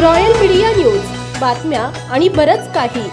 Royal media news. बातम्या आणि बरंच काही.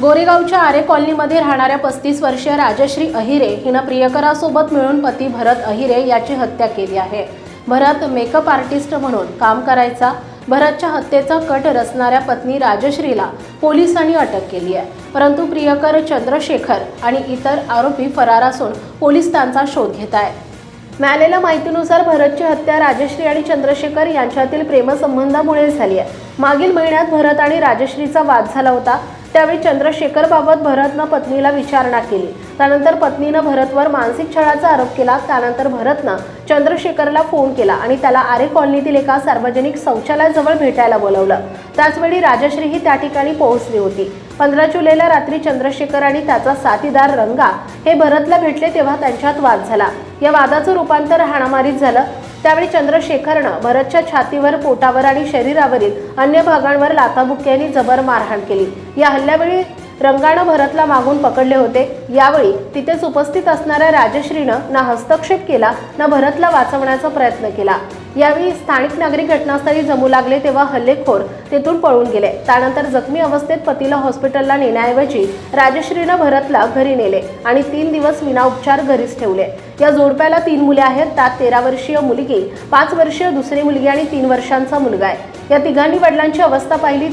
गोरेगावच्या आरे कॉलनीमध्ये राहणाऱ्या पस्तीस वर्षीय राजश्री अहिरे हिनं प्रियकरासोबत मिळून पती भरत अहिरे याची हत्या केली आहे. भरत मेकअप आर्टिस्ट म्हणून काम करायचा. भरतच्या हत्येचा कट रचणाऱ्या पत्नी राजश्रीला पोलिसांनी अटक केली आहे. परंतु प्रियकर चंद्रशेखर आणि इतर आरोपी फरार असून पोलीस त्यांचा शोध घेत आहेत. मिळालेल्या माहितीनुसार भरतची हत्या राजश्री आणि चंद्रशेखर यांच्यातील प्रेमसंबंधामुळे झाली आहे. मागील महिन्यात भरत आणि राजश्रीचा वाद झाला होता. त्यावेळी चंद्रशेखरबाबत भरतनं पत्नीला विचारणा केली. त्यानंतर पत्नीनं भरतवर मानसिक छळाचा आरोप केला. त्यानंतर भरतनं चंद्रशेखरला फोन केला आणि त्याला आरे कॉलनीतील एका सार्वजनिक शौचालयाजवळ भेटायला बोलवलं. त्याचवेळी राजश्रीही त्या ठिकाणी पोहोचली होती. पंधरा जुलैला रात्री चंद्रशेखर आणि त्याचा साथीदार रंगा हे भरतला भेटले तेव्हा त्यांच्यात वाद झाला. या वादाचं रूपांतर हाणामारीत झालं. त्यावेळी चंद्रशेखरनं भरतच्या छातीवर पोटावर आणि शरीरावरील अन्य भागांवर लाथाबुक्क्यांनी जबर मारहाण केली. या हल्ल्यावेळी रंगानं भरतला मागून पकडले होते. यावेळी तिथेच उपस्थित असणाऱ्या राजश्रीनं ना हस्तक्षेप केला ना भरतला वाचवण्याचा प्रयत्न केला. यावेळी स्थानिक नागरिक घटनास्थळी जमू लागले तेव्हा हल्लेखोर तेथून पळून गेले. त्यानंतर जखमी अवस्थेत पतीला हॉस्पिटलला नेण्याऐवजी राजश्रीनं भरतला घरी नेले आणि तीन दिवस विना उपचार घरीच ठेवले. या जोडप्याला तीन मुले आहेत. त्यात तेरा वर्षीय मुलगी पाच वर्षीय दुसरी मुलगी आणि तीन वर्षांचा मुलगा आहे. या तिघांनी वडिलांची अवस्था पाहिली.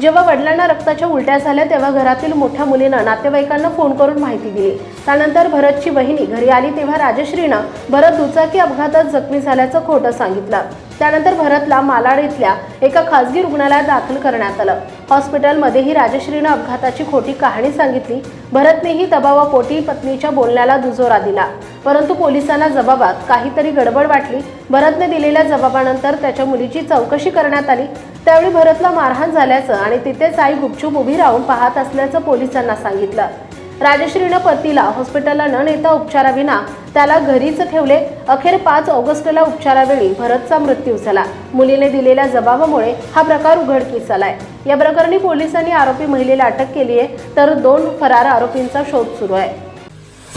जेव्हा वडिलांना रक्ताच्या उलट्या झाल्या तेव्हा घरातील मोठ्या मुलीनं नातेवाईकांना फोन करून माहिती दिली. त्यानंतर भरतची बहिणी घरी आली तेव्हा राजश्रीनं भरत दुचाकी अपघातात जखमी झाल्याचं खोटं सांगितलं. त्यानंतर भरतला मालाड इथल्या एका खासगी रुग्णालयात दाखल करण्यात आलं. हॉस्पिटलमध्येही राजश्रीनं अपघाताची खोटी कहाणी सांगितली. भरतनेही दबावापोटी पत्नीच्या बोलण्याला दुजोरा दिला. परंतु पोलिसांना जबाबात काहीतरी गडबड वाटली. भरतने दिलेल्या जबाबानंतर त्याच्या मुलीची चौकशी करण्यात आली. त्यावेळी भरतला मारहाण झाल्याचं आणि तिथेच आई गुपचूप उभी राहून पाहत असल्याचं पोलिसांना सांगितलं. राजश्रीनं पतीला हॉस्पिटलला न नेता उपचाराविना त्याला घरीच ठेवले. अखेर पाच ऑगस्टला उपचारावेळी भरतचा मृत्यू झाला. मुलीने दिलेल्या जबाबामुळे हा प्रकार उघडकीस आलाय या प्रकरणी पोलिसांनी आरोपी महिलेला अटक केली आहे तर दोन फरार आरोपींचा शोध सुरू आहे.